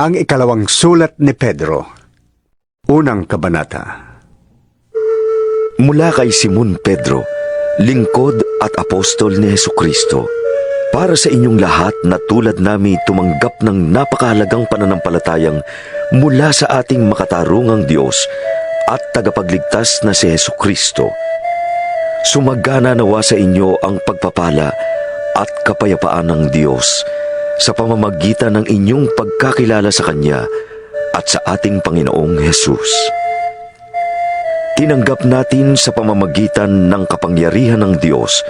Ang ikalawang sulat ni Pedro. Unang kabanata. Mula kay Simon Pedro, lingkod at apostol ni Heso Kristo, para sa inyong lahat na tulad nami tumanggap ng napakahalagang pananampalatayang mula sa ating makatarungang Diyos at tagapagligtas na si Heso Kristo. Sumagana nawa sa inyo ang pagpapala at kapayapaan ng Diyos sa pamamagitan ng inyong pagkakilala sa Kanya at sa ating Panginoong Hesus. Tinanggap natin sa pamamagitan ng kapangyarihan ng Diyos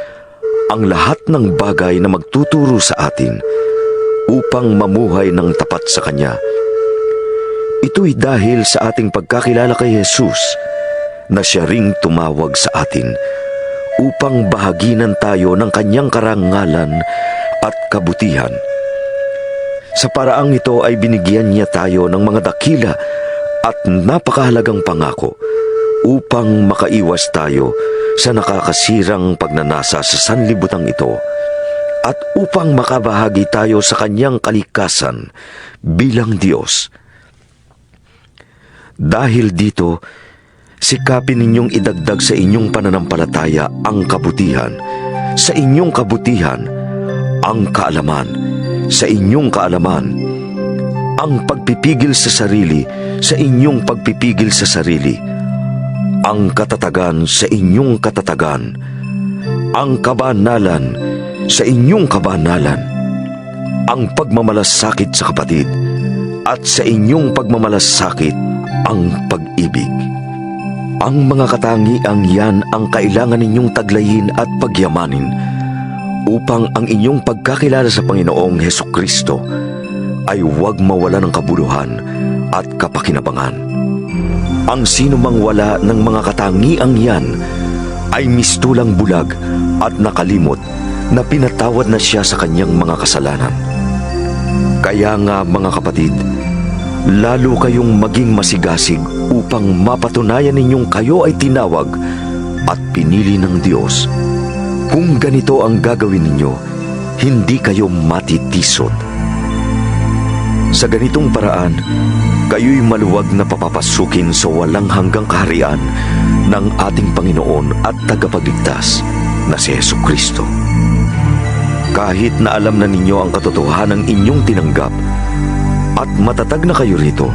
ang lahat ng bagay na magtuturo sa atin upang mamuhay ng tapat sa Kanya. Ito'y dahil sa ating pagkakilala kay Jesus na siya ring tumawag sa atin upang bahaginan tayo ng Kanyang karangalan at kabutihan. Sa paraang ito ay binigyan niya tayo ng mga dakila at napakahalagang pangako upang makaiwas tayo sa nakakasirang pagnanasa sa sanlibutan ito at upang makabahagi tayo sa kanyang kalikasan bilang Diyos. Dahil dito, sikapin ninyong idagdag sa inyong pananampalataya ang kabutihan, sa inyong kabutihan ang kaalaman, sa inyong kaalaman. Ang pagpipigil sa sarili, sa inyong pagpipigil sa sarili, ang katatagan sa inyong katatagan, ang kabanalan sa inyong kabanalan, ang pagmamalasakit sa kapatid, at sa inyong pagmamalasakit ang pag-ibig. Ang mga katangiang yan ang kailangan ninyong taglayin at pagyamanin upang ang inyong pagkakilala sa Panginoong Heso Kristo ay huwag mawala ng kabuluhan at kapakinabangan. Ang sino mang wala ng mga katangiang yan ay mistulang bulag at nakalimot na pinatawad na siya sa kanyang mga kasalanan. Kaya nga mga kapatid, lalo kayong maging masigasig upang mapatunayan ninyong kayo ay tinawag at pinili ng Diyos. Kung ganito ang gagawin ninyo, hindi kayo matitisod. Sa ganitong paraan, kayo'y maluwag na papapasukin sa walang hanggang kaharian ng ating Panginoon at tagapagligtas na si Yesu Kristo. Kahit na alam na ninyo ang katotohanan inyong tinanggap at matatag na kayo rito,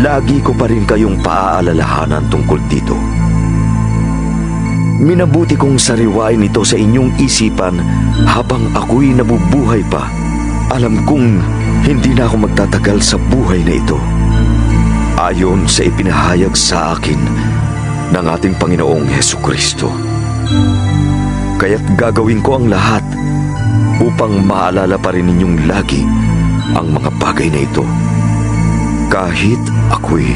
lagi ko pa rin kayong paaalalahanan tungkol dito. Minabuti kong sariwain ito sa inyong isipan habang ako'y nabubuhay pa. Alam kong hindi na ako magtatagal sa buhay na ito. Ayon sa ipinahayag sa akin ng ating Panginoong Heso Kristo. Kaya't gagawin ko ang lahat upang maalala pa rin ninyong lagi ang mga bagay na ito. Kahit ako'y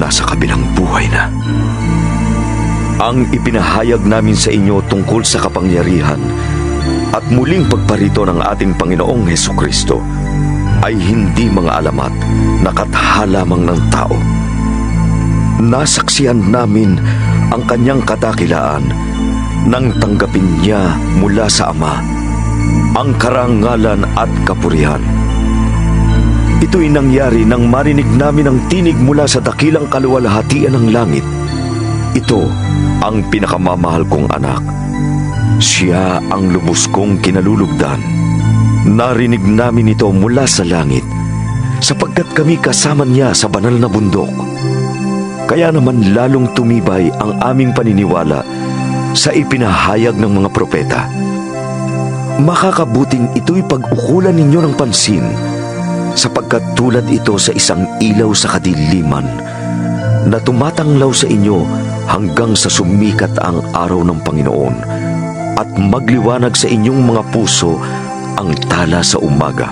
nasa kabilang buhay na. Ang ipinahayag namin sa inyo tungkol sa kapangyarihan at muling pagparito ng ating Panginoong Heso Kristo ay hindi mga alamat na katha lamang ng tao. Nasaksiyan namin ang kanyang kadakilaan nang tanggapin niya mula sa Ama ang karangalan at kapurihan. Ito'y nangyari nang marinig namin ang tinig mula sa dakilang kaluwalhatian ng langit. Ito ang pinakamamahal kong anak. Siya ang lubos kong kinalulugdan. Narinig namin ito mula sa langit sapagkat kami kasama niya sa banal na bundok. Kaya naman lalong tumibay ang aming paniniwala sa ipinahayag ng mga propeta. Makakabuting ito'y pag-ukulan ninyo ng pansin sapagkat tulad ito sa isang ilaw sa kadiliman na tumatanglaw sa inyo hanggang sa sumikat ang araw ng Panginoon at magliwanag sa inyong mga puso ang tala sa umaga.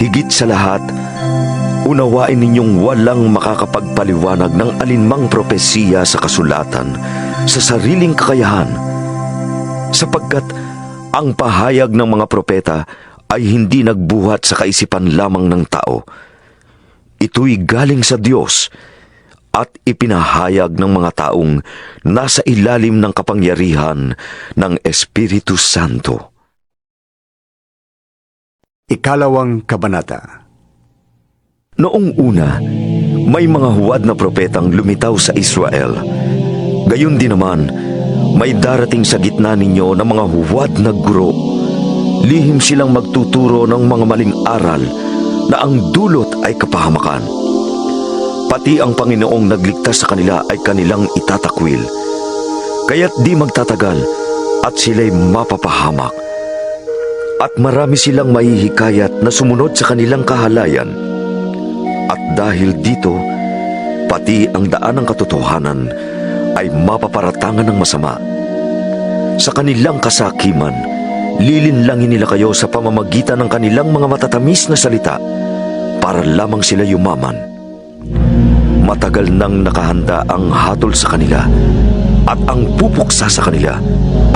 Higit sa lahat, unawain ninyong walang makakapagpaliwanag ng alinmang propesiya sa kasulatan sa sariling kakayahan sapagkat ang pahayag ng mga propeta ay hindi nagbuhat sa kaisipan lamang ng tao. Ito'y galing sa Diyos at ipinahayag ng mga taong nasa ilalim ng kapangyarihan ng Espiritu Santo. Ikalawang kabanata. Noong una, may mga huwad na propetang lumitaw sa Israel. Gayon din naman, may darating sa gitna ninyo ng mga huwad na guro. Lihim silang magtuturo ng mga maling aral na ang dulot ay kapahamakan. Pati ang Panginoong nagligtas sa kanila ay kanilang itatakwil. Kaya't di magtatagal at sila'y mapapahamak. At marami silang mahihikayat na sumunod sa kanilang kahalayan. At dahil dito, pati ang daan ng katotohanan ay mapaparatangan ng masama. Sa kanilang kasakiman, lilinlangin nila kayo sa pamamagitan ng kanilang mga matatamis na salita para lamang sila yumaman. Matagal nang nakahanda ang hatol sa kanila at ang pupuksa sa kanila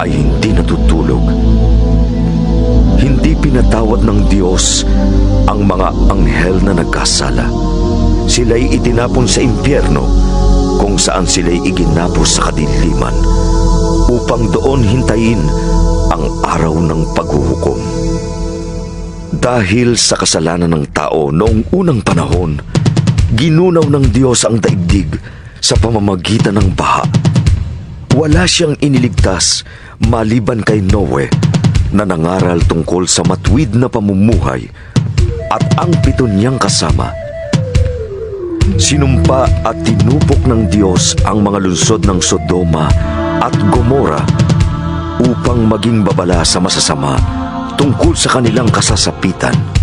ay hindi natutulog. Hindi pinatawad ng Diyos ang mga anghel na nagkasala. Sila'y itinapon sa impyerno kung saan sila'y iginapos sa kadiliman upang doon hintayin ang araw ng paghuhukom. Dahil sa kasalanan ng tao noong unang panahon, ginunaw ng Diyos ang daigdig sa pamamagitan ng baha. Wala siyang iniligtas maliban kay Noe na nangaral tungkol sa matwid na pamumuhay at ang pito niyang kasama. Sinumpa at tinupok ng Diyos ang mga lungsod ng Sodoma at Gomora upang maging babala sa masasama tungkol sa kanilang kasasapitan.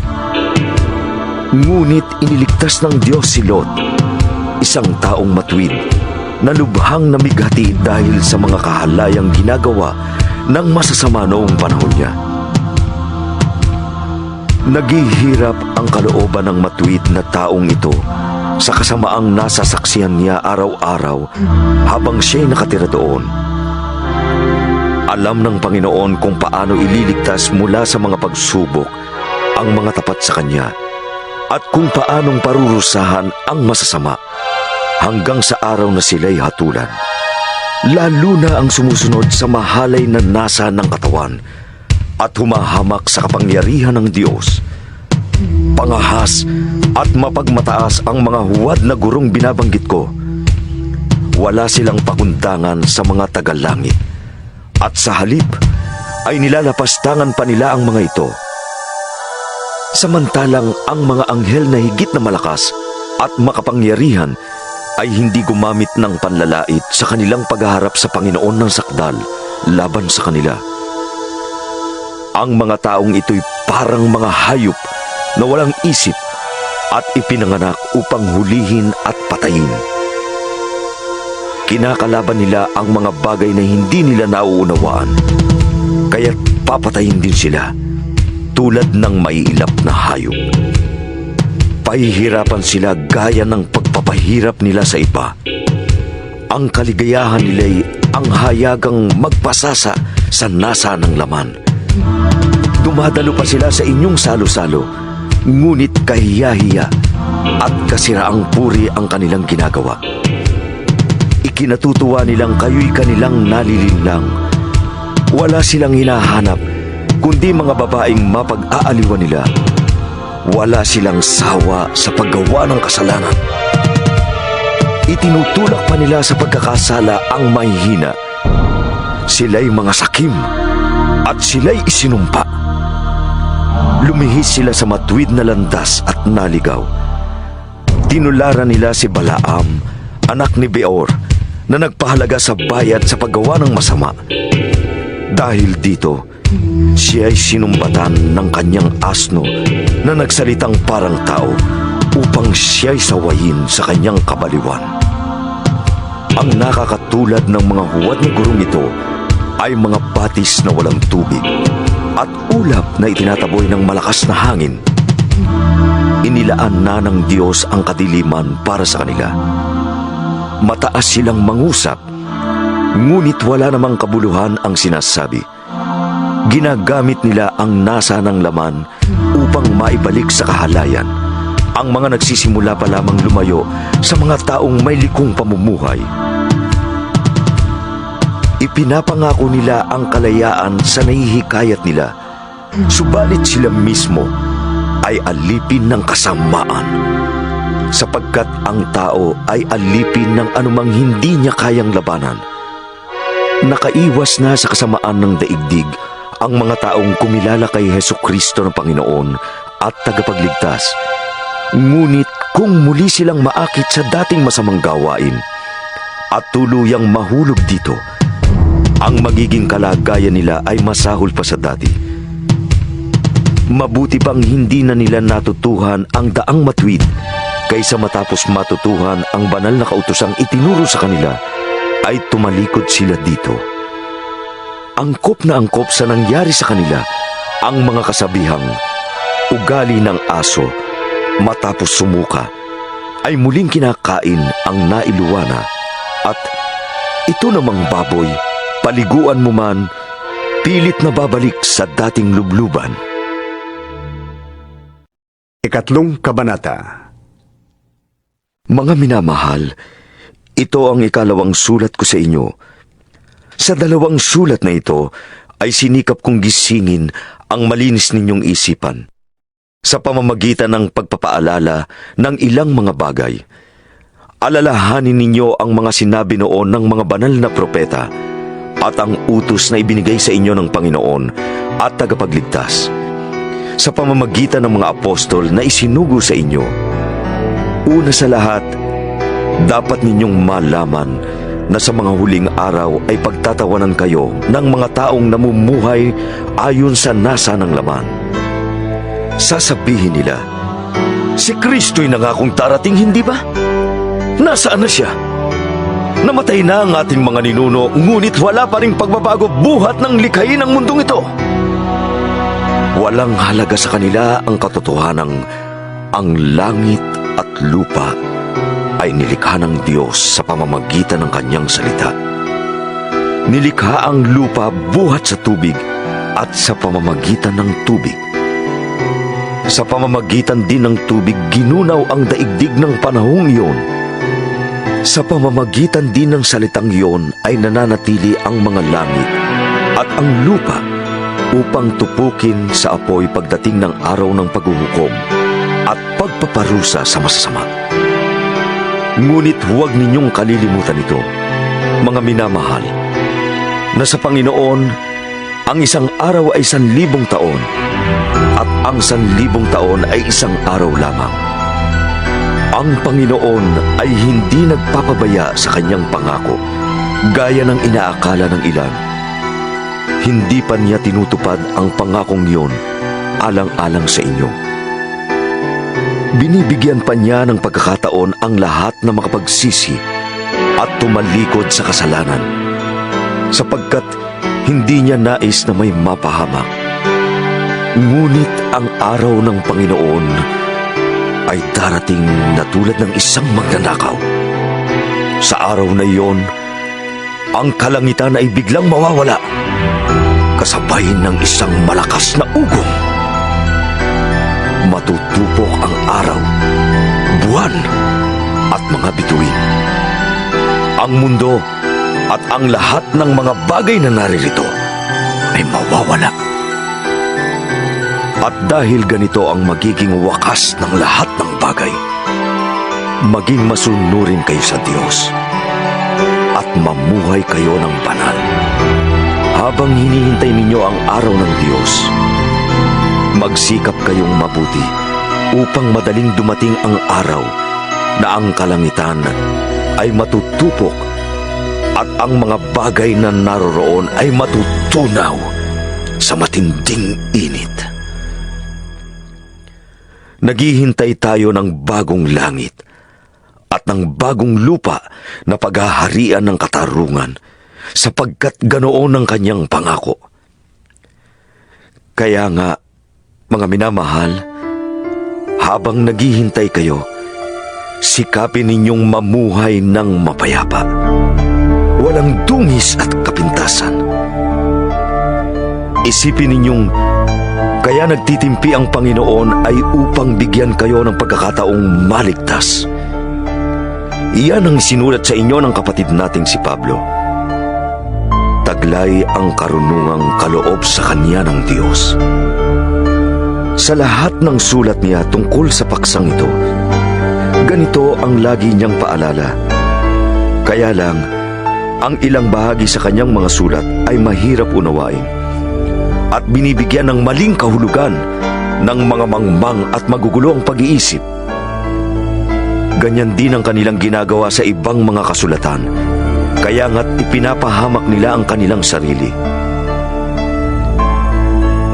Ngunit iniligtas ng Diyos si Lot, isang taong matwid, na lubhang namighati dahil sa mga kahalayang ginagawa ng masasama noong panahon niya. Naghihirap ang kalooban ng matwid na taong ito sa kasamaang nasasaksihan niya araw-araw habang siya'y nakatira doon. Alam ng Panginoon kung paano ililigtas mula sa mga pagsubok ang mga tapat sa Kanya at kung paanong parurusahan ang masasama hanggang sa araw na sila'y hatulan. Lalo na ang sumusunod sa mahalay na nasa ng katawan at humahamak sa kapangyarihan ng Diyos. Pangahas at mapagmataas ang mga huwad na gurong binabanggit ko. Wala silang pakundangan sa mga tagalangit at sa halip ay nilalapastangan pa nila ang mga ito. Samantalang ang mga anghel na higit na malakas at makapangyarihan ay hindi gumamit ng panlalait sa kanilang paghaharap sa Panginoon ng sakdal laban sa kanila. Ang mga taong ito'y parang mga hayop na walang isip at ipinanganak upang hulihin at patayin. Kinakalaban nila ang mga bagay na hindi nila nauunawaan, kaya't papatayin din sila tulad ng maiilap na hayop. Pahihirapan sila gaya ng pagpapahirap nila sa iba. Ang kaligayahan nila'y ang hayagang magpasasa sa nasa ng laman. Dumadalo pa sila sa inyong salo-salo, ngunit kahiyahiya at kasiraang puri ang kanilang ginagawa. Ikinatutuwa nilang kayo'y kanilang nalilinlang. Wala silang hinahanap, kundi mga babaeng mapag-aaliwan nila. Wala silang sawa sa paggawa ng kasalanan. Itinutulak pa nila sa pagkakasala ang mahihina. Sila'y mga sakim at sila'y isinumpa. Lumihis sila sa matwid na landas at naligaw. Tinularan nila si Balaam, anak ni Beor, na nagpahalaga sa bayad sa paggawa ng masama. Dahil dito, siya ay sinumbatan ng kanyang asno na nagsalitang parang tao upang siya'y sawayin sa kanyang kabaliwan. Ang nakakatulad ng mga huwad na gurong ito ay mga batis na walang tubig at ulap na itinataboy ng malakas na hangin. Inilaan na ng Diyos ang kadiliman para sa kanila. Mataas silang mangusap, ngunit wala namang kabuluhan ang sinasabi. Ginagamit nila ang nasa ng laman upang maibalik sa kahalayan ang mga nagsisimula pa lamang lumayo sa mga taong may likong pamumuhay. Ipinapangako nila ang kalayaan sa nahihikayat nila, subalit sila mismo ay alipin ng kasamaan sapagkat ang tao ay alipin ng anumang hindi niya kayang labanan. Nakaiwas na sa kasamaan ng daigdig ang mga taong kumilala kay Heso Kristo ng Panginoon at tagapagligtas. Ngunit kung muli silang maakit sa dating masamang gawain at tuluyang mahulog dito, ang magiging kalagayan nila ay masahol pa sa dati. Mabuti pang hindi na nila natutuhan ang daang matwid kaysa matapos matutuhan ang banal na kautosang itinuro sa kanila ay tumalikod sila dito. Angkop na angkop sa nangyari sa kanila ang mga kasabihang ugali ng aso matapos sumuka ay muling kinakain ang nailuwana at ito namang baboy paliguan mo man pilit na babalik sa dating lubluban. Ikatlong kabanata. Mga minamahal, ito ang ikalawang sulat ko sa inyo. Sa dalawang sulat na ito ay sinikap kong gisingin ang malinis ninyong isipan sa pamamagitan ng pagpapaalala ng ilang mga bagay. Alalahanin ninyo ang mga sinabi noon ng mga banal na propeta at ang utos na ibinigay sa inyo ng Panginoon at tagapagligtas sa pamamagitan ng mga apostol na isinugo sa inyo. Una sa lahat, dapat ninyong malaman na sa mga huling araw ay pagtatawanan kayo ng mga taong namumuhay ayon sa nasa ng laman. Sasabihin nila, Si Kristo'y nangakong darating, hindi ba? Nasaan na siya? Namatay na ang ating mga ninuno, ngunit wala pa rin pagbabago buhat ng likhain ng mundong ito. Walang halaga sa kanila ang katotohanang ang langit at lupa ay nilikha ng Diyos sa pamamagitan ng kanyang salita. Nilikha ang lupa buhat sa tubig at sa pamamagitan ng tubig. Sa pamamagitan din ng tubig, ginunaw ang daigdig ng panahong iyon. Sa pamamagitan din ng salitang iyon ay nananatili ang mga langit at ang lupa upang tupukin sa apoy pagdating ng araw ng paghuhukom at pagpaparusa sa masasama. Ngunit huwag ninyong kalilimutan ito, mga minamahal, na sa Panginoon, ang isang araw ay sanlibong taon at ang sanlibong taon ay isang araw lamang. Ang Panginoon ay hindi nagpapabaya sa kanyang pangako, gaya ng inaakala ng ilan. Hindi pa niya tinutupad ang pangakong iyon alang-alang sa inyo. Binibigyan pa niya ng pagkakataon ang lahat na makapagsisi at tumalikod sa kasalanan, sapagkat hindi niya nais na may mapahamak. Ngunit ang araw ng Panginoon ay darating na tulad ng isang magnanakaw. Sa araw na iyon, ang kalangitan ay biglang mawawala, kasabay ng isang malakas na ugong. Matutupok ang araw, buwan, at mga bituin. Ang mundo at ang lahat ng mga bagay na naririto ay mawawala. At dahil ganito ang magiging wakas ng lahat ng bagay, maging masunurin kayo sa Diyos at mamuhay kayo ng banal. Habang hinihintay ninyo ang araw ng Diyos, magsikap kayong mabuti upang madaling dumating ang araw na ang kalangitan ay matutupok at ang mga bagay na naroroon ay matutunaw sa matinding init. Naghihintay tayo ng bagong langit at ng bagong lupa na paghaharian ng katarungan sapagkat ganoon ang kanyang pangako. Kaya nga, mga minamahal, habang naghihintay kayo, sikapin ninyong mamuhay ng mapayapa. Walang dungis at kapintasan. Isipin ninyong kaya nagtitimpi ang Panginoon ay upang bigyan kayo ng pagkakataong maligtas. Iyan ang sinulat sa inyo ng kapatid nating si Pablo. Taglay ang karunungang kaloob sa kanya ng Diyos. Sa lahat ng sulat niya tungkol sa paksang ito, Ganito ang lagi niyang paalala. Kaya lang, ang ilang bahagi sa kanyang mga sulat ay mahirap unawain at binibigyan ng maling kahulugan ng mga mangmang at magugulong pag-iisip. Ganyan din ang kanilang ginagawa sa ibang mga kasulatan, kaya nga't ipinapahamak nila ang kanilang sarili.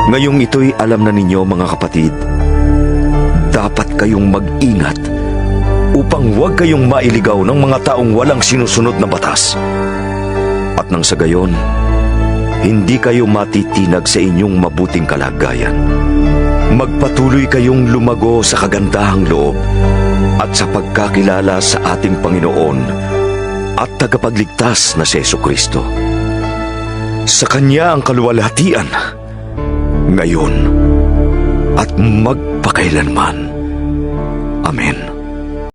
Ngayong ito'y alam na ninyo mga kapatid, dapat kayong mag-ingat upang huwag kayong mailigaw ng mga taong walang sinusunod na batas. At nang sa gayon, hindi kayo matitinag sa inyong mabuting kalagayan. Magpatuloy kayong lumago sa kagandahang loob at sa pagkakilala sa ating Panginoon at tagapagligtas na si Yesu Kristo. Sa Kanya ang kaluwalhatian, ngayon, at magpakailanman. Amen.